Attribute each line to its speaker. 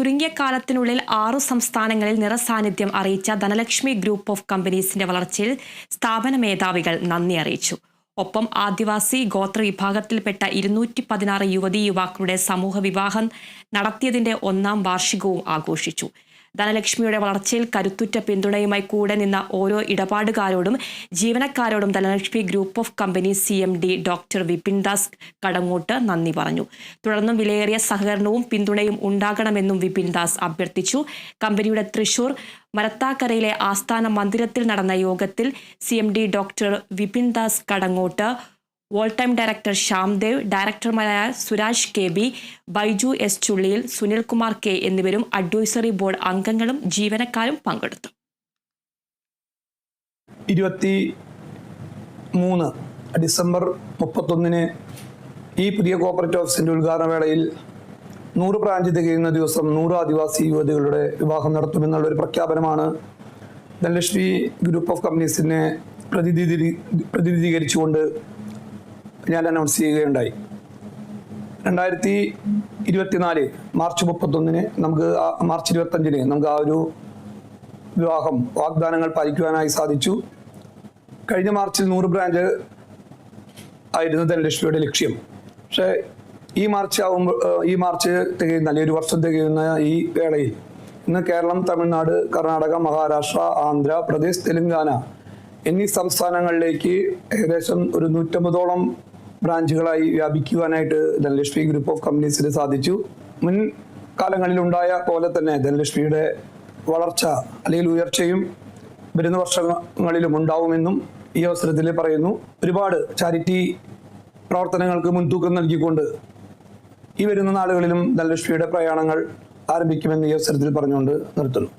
Speaker 1: ചുരുങ്ങിയ കാലത്തിനുള്ളിൽ ആറു സംസ്ഥാനങ്ങളിൽ നിറസാന്നിധ്യം അറിയിച്ച ധനലക്ഷ്മി ഗ്രൂപ്പ് ഓഫ് കമ്പനീസിന്റെ വളർച്ചയിൽ സ്ഥാപന മേധാവികൾ നന്ദി അറിയിച്ചു. ഒപ്പം ആദിവാസി ഗോത്ര വിഭാഗത്തിൽപ്പെട്ട ഇരുന്നൂറ്റി പതിനാറ് യുവതീ യുവാക്കളുടെ സമൂഹ വിവാഹം നടത്തിയതിന്റെ ഒന്നാം വാർഷികവും ആഘോഷിച്ചു. ധനലക്ഷ്മിയുടെ വളർച്ചയിൽ കരുത്തുറ്റ പിന്തുണയുമായി കൂടെ നിന്ന ഓരോ ഇടപാടുകാരോടും ജീവനക്കാരോടും Dhanalakshmi group of company C M D doctor Vipin Das Kadangot നന്ദി പറഞ്ഞു. തുടർന്നും വിലയേറിയ സഹകരണവും പിന്തുണയും ഉണ്ടാകണമെന്നും വിപിൻ ദാസ് അഭ്യർത്ഥിച്ചു. കമ്പനിയുടെ തൃശൂർ മരത്താക്കരയിലെ ആസ്ഥാന മന്ദിരത്തിൽ നടന്ന യോഗത്തിൽ C doctor Vipin Das Kadangot whole time director Shyamdev ഡയറക്ടർമാരായ Suraj K B Baiju S Chulliyil Sunilkumar K എന്നിവരും അഡ്വൈസറി ബോർഡ് അംഗങ്ങളും ജീവനക്കാരും പങ്കെടുത്തു.
Speaker 2: ഇരുപത്തി മൂന്ന് ഡിസംബർ മുപ്പത്തൊന്നിന് ഈ പുതിയ കോപ്പറേറ്റീവ് ഓഫീസിന്റെ ഉദ്ഘാടന വേളയിൽ നൂറ് ബ്രാഞ്ച് തികയുന്ന ദിവസം നൂറ് ആദിവാസി യുവതികളുടെ വിവാഹം നടത്തുമെന്നുള്ള ഒരു പ്രഖ്യാപനമാണ് ധനലക്ഷ്മി ഗ്രൂപ്പ് ഓഫ് കമ്പനീസിനെ പ്രതിനിധി പ്രതിനിധീകരിച്ചുകൊണ്ട് ഞാൻ അനൗൺസ് ചെയ്യുകയുണ്ടായി. രണ്ടായിരത്തി ഇരുപത്തിനാല് മാർച്ച് മുപ്പത്തൊന്നിന് നമുക്ക് മാർച്ച് ഇരുപത്തഞ്ചിന് നമുക്ക് ആ ഒരു വിവാഹം വാഗ്ദാനങ്ങൾ പാലിക്കുവാനായി സാധിച്ചു. കഴിഞ്ഞ മാർച്ചിൽ നൂറ് ബ്രാഞ്ച് ആയിരുന്നു ധനലക്ഷ്മിയുടെ ലക്ഷ്യം. പക്ഷേ ഈ മാർച്ച് ആവുമ്പോൾ ഈ മാർച്ച് തികയുന്ന അല്ലെങ്കിൽ ഒരു വർഷം തികയുന്ന ഈ വേളയിൽ ഇന്ന് കേരളം തമിഴ്നാട് കർണാടക മഹാരാഷ്ട്ര ആന്ധ്രാപ്രദേശ് തെലുങ്കാന എന്നീ സംസ്ഥാനങ്ങളിലേക്ക് ഏകദേശം ഒരു നൂറ്റമ്പതോളം ബ്രാഞ്ചുകളായി വ്യാപിക്കുവാനായിട്ട് ധനലക്ഷ്മി ഗ്രൂപ്പ് ഓഫ് കമ്പനീസിന് സാധിച്ചു. മുൻ കാലങ്ങളിലുണ്ടായ പോലെ തന്നെ ധനലക്ഷ്മിയുടെ വളർച്ച അല്ലെങ്കിൽ ഉയർച്ചയും വരുന്ന വർഷങ്ങളിലും ഉണ്ടാവുമെന്നും ഈ അവസരത്തിൽ പറയുന്നു. ഒരുപാട് ചാരിറ്റി പ്രവർത്തനങ്ങൾക്ക് മുൻതൂക്കം നൽകിക്കൊണ്ട് ഈ വരുന്ന നാളുകളിലും ധനലക്ഷ്മിയുടെ പ്രയാണങ്ങൾ ആരംഭിക്കുമെന്ന് ഈ അവസരത്തിൽ പറഞ്ഞുകൊണ്ട് നിർത്തുന്നു.